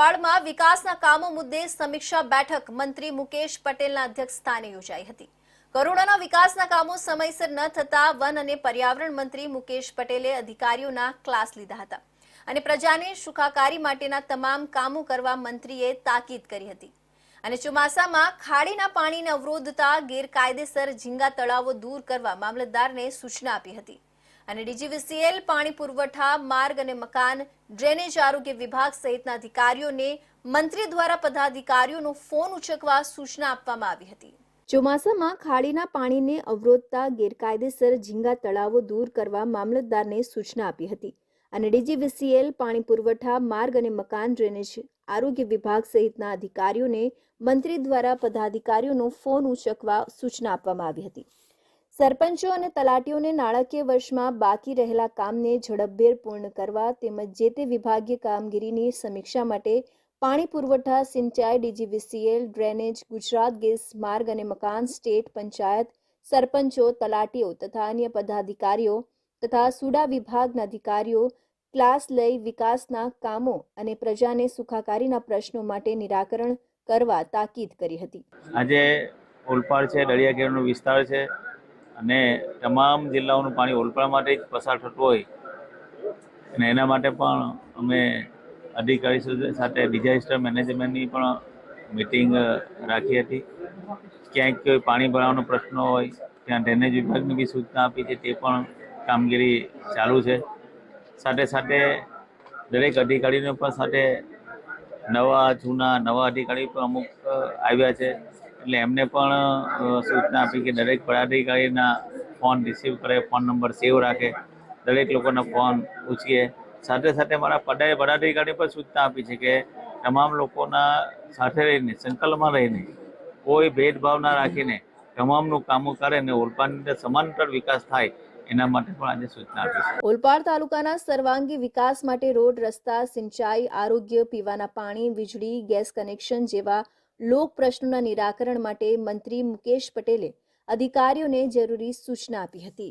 ઓલપાડમાં વિકાસના કામો મુદ્દે સમીક્ષા બેઠક મંત્રી મુકેશ પટેલના અધ્યક્ષસ્થાને યોજાઈ હતી. કરોડોના વિકાસના કામો સમયસર ન થતા વન અને પર્યાવરણ મંત્રી મુકેશ પટેલે અધિકારીઓના ક્લાસ લીધા હતા અને પ્રજાને સુખાકારી માટેના તમામ કામો કરવા મંત્રીએ તાકીદ કરી હતી. અને ચોમાસામાં ખાડીના પાણીને અવરોધતા, ગેરકાયદેસર ઝીંગા તળાવો દૂર કરવા મામલતદારને સૂચના આપી હતી. અને ડીજીવીસીએલ, પાણી પુરવઠા, માર્ગ અને મકાન, ડ્રેનેજ આરોગ્ય વિભાગ સહિતના અધિકારીઓને મંત્રી દ્વારા પદાધિકારીઓનો ફોન ઉચકવા સૂચના આપવામાં આવી હતી. ચોમાસામાં ખાડીના પાણીને અવરોધતા ગેરકાયદેસર ઝીંગા તળાવો દૂર કરવા મામલતદારને સૂચના આપી હતી અને ડીજીવીસીએલ, પાણી પુરવઠા, માર્ગ અને મકાન, ડ્રેનેજ આરોગ્ય વિભાગ સહિતના અધિકારીઓને મંત્રી દ્વારા પદાધિકારીઓનો ફોન ઉચકવા સૂચના આપવામાં આવી હતી. સરપંચો અને તલાટીઓને નાણાકીય વર્ષમાં બાકી રહેલા કામને ઝડપભેર પૂર્ણ કરવા તેમજ જે તે વિભાગીય કામગીરીની સમીક્ષા માટે પાણી પુરવઠા, સિંચાઈ, ડીજીવીસીએલ, ડ્રેનેજ, ગુજરાત ગેસ માર્ગ અને મકાન, સ્ટેટ પંચાયત, સરપંચો, તલાટીઓ તથા અન્ય પદાધિકારીઓ તથા સુડા વિભાગના અધિકારીઓ ક્લાસ લઈ વિકાસના કામો અને પ્રજાને સુખાકારીના પ્રશ્નો માટે નિરાકરણ કરવા તાકીદ કરી હતી. આજે ઓલપાડ છે દરિયાકિનારનો વિસ્તાર છે. અને તમામ જિલ્લાઓનું પાણી ઓલપાડ માટે જ પસાર થતું હોય. અને એના માટે પણ અમે અધિકારી સાથે ડિઝાસ્ટર મેનેજમેન્ટની પણ મિટિંગ રાખી હતી. ક્યાંક કોઈ પાણી ભરાવાનો પ્રશ્ન હોય, ત્યાં ડ્રેનેજ વિભાગની બી સૂચના આપી છે, તે પણ કામગીરી ચાલુ છે. સાથે સાથે દરેક અધિકારીને પણ સાથે નવા જૂના નવા અધિકારી પણ અમુક આવ્યા છે. એટલે એમને પણ સૂચના આપી કે દરેક પદાધિકારીના ફોન રિસીવ કરે, ફોન નંબર સેવ રાખે, દરેક લોકોના ફોન પૂછીએ. સાથે સાથે મારા પદાય પદાધિકારી પણ સૂચના આપી છે કે તમામ લોકોના સાથે રહીને, સંકલનમાં રહીને, કોઈ ભેદભાવ ના રાખીને તમામનું કામો કરે અને ઓલપાડની અંદર સમાંતર વિકાસ થાય, એના માટે પણ આજે સૂચના આપી છે. ઓલપાડ તાલુકાના સર્વાંગી વિકાસ માટે રોડ, રસ્તા, સિંચાઈ, આરોગ્ય, પીવાના પાણી, વીજળી, ગેસ કનેક્શન જેવા લોક પ્રશ્નોના નિરાકરણ માટે મંત્રી મુકેશ પટેલે અધિકારીઓને જરૂરી સૂચના આપી હતી.